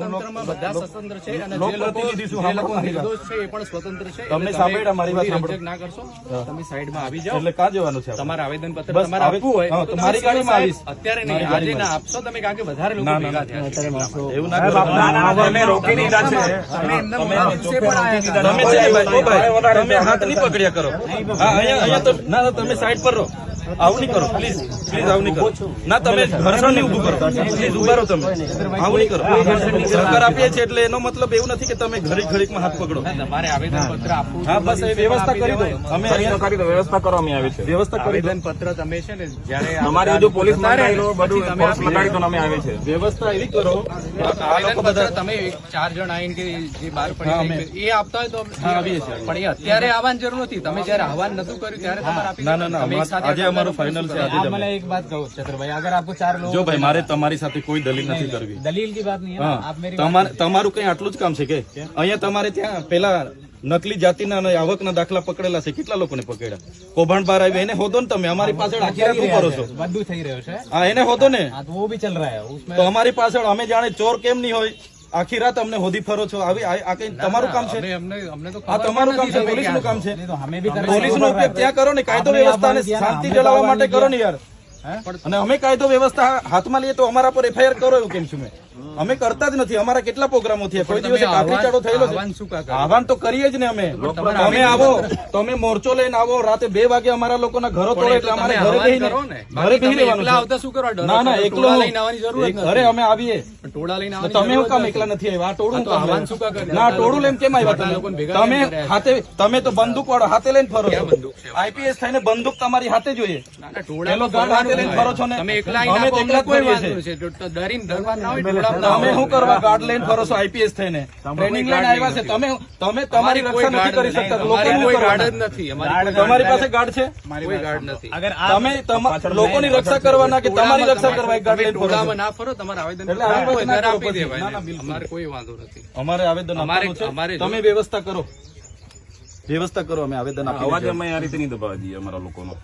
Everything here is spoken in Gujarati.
તંત્રમાં બધા સ્વતંત્ર છે અને જે લોકો જે લોકો નિર્દોષ છે એ પણ સ્વતંત્ર છે. તમને સાંભળ્યા મારી વાત સાંભળો. ના કરશો. તમે સાઈડમાં આવી જાઓ. એટલે કાં જવાનું છે તમારે આવેદન પત્ર તમારે આપવું હોય તો તો મારી ગાડીમાં આવીશ. અત્યારે નહીં આજે ના આપશો તમે કારણ કે વધારે લોકો ભેગા થયા છે. એટલા માટે. એવું ના. તમે રોકી દીધા છે. તમે એમના મોટા દિવસે પણ આયા હતા. તમે છે ને ભાઈ, ઓ ભાઈ, તમે હાથ નહીં પકડ્યા કરો. હા અહીંયા અહીંયા તો ના ના, તમે સાઈડ પર રહો. આવું નહીં કરો પ્લીઝ પ્લીઝ આવું નહીં કરો. ના તમે ઘર્ષણ નહીં ઉભું કરો પ્લીઝ ઊભા રહો તમે આવું નહીં કરો સરકાર આપીએ છીએ એટલે એનો મતલબ એવું નથી કે તમે ઘડીક ઘડીકમાં હાથ પકડો. તમારે આવેદન આપવું હા બસ એ વ્યવસ્થા કરી દો. અમે અહીંયા કરી દો. વ્યવસ્થા કરવામાં આવી છે. વ્યવસ્થા કરી દો. પત્ર તમે છે ને જ્યારે અમારે જો પોલીસ બધું તમે લગાડી દો. અમે આવે છે. વ્યવસ્થા એવી કરો. આ લોકો બધા તમે ચાર જણ આવીને કે જે બહાર પડી અમે- એ આપતા હોય તો આવીએ છીએ. પણ એ અત્યારે આવવાની જરૂર નથી. તમે જયારે આવવાનું નતું કર્યું ત્યારે તમારે આપી ના ના ના આજે અમારું ફાઇનલ છે આજે જ અમે. एक बात कहो चतुर भाई अगर आपको चार लोग જો ભાઈ મારે તમારી સાથે કોઈ દલીલ નથી કરવી दलील की बात नहीं है ना હા आप मेरी તમારે તમારું કઈ આટલું જ કામ છે કે અહીંયા તમારે ત્યાં પેલા નકલી જાતિના અને આવકના દાખલા પકડેલા છે કેટલા લોકોને પકડ્યા કૌભાંડ બહાર આવી એને હોદો ને તમે અમારી પાછળ આખી રાત શું કરો છો बद्दू થઈ રહ્યો છે હા એને હોદો ને हाँ तो वो भी चल रहा है उसमें તો અમારી પાછળ અમે જાણે ચોર કેમ નહીં હોય આખી રાત અમને હોદી ફરો છો? આવી આ કઈ તમારું કામ છે? આ તમારું કામ છે પોલીસનું કામ છે. પોલીસ નો ઉપયોગ ત્યાં કરો ને કાયદો વ્યવસ્થા ને શાંતિ જળવવા માટે કરો ને યાર. અને અમે કાયદો વ્યવસ્થા હાથમાં લઈએ તો અમારા પર એફઆઈઆર કરો એવું કેમ છું મેં? અમે કરતા જ નથી. અમારા કેટલા પ્રોગ્રામો થયા? કોઈ દિવસે કાકરી ચાડો થયેલો છે. આહવાન તો કરીએ જ ને અમે. તમે આવો. તમે મોરચો લઈને આવો. રાતે બે વાગે અમારા લોકોના ઘરો તોડે એટલે અમારે ઘરે બેહીને ને. ઘરે બેહી ડરો ના ના એકલો. અરે અમે આવીએ. તમે હું કામ એકલા નથી. આવ્યા? આ ટોળું આહવાન શું કામ ના ટોળું લઈને કેમ આવ્યા તમે? તમે હાથે તમે તો બંદૂક વાળો હાથે લઈને ફરો છો? આઈપીએસ થઈને બંદૂક તમારી હાથે જોઈએ. પેલો ગાર્ડ હાથે લઈને ફરો છો ને. તમે એકલા અમે એકલા કોઈ ફરીએ છે. ડરીને ડરવા ના હોય, તમે શું કરવા ગાર્ડ લઈને ફરો છો? આઈપીએસ થઈને. ટ્રેનિંગ લઈને આવ્યા છે. તમે તમે તમારી રક્ષા નથી કરી શકતા. કોઈ ગાર્ડ જ નથી. તમારી પાસે ગાર્ડ છે? કોઈ ગાર્ડ નથી. તમે લોકોની રક્ષા કરવાના કે તમારી રક્ષા કરવા ગાર્ડ લઈને ફરો ના ફરો તમારે આવેદન આપો, દેવાય. અમારે કોઈ વાંધો નથી. અમારે આવેદન અમારે- અમારે તમે વ્યવસ્થા કરો. વ્યવસ્થા કરો અમે આવેદન આપી અવાજ અમે આ રીતે નહીં દબાવી દઈએ અમારા લોકોનો.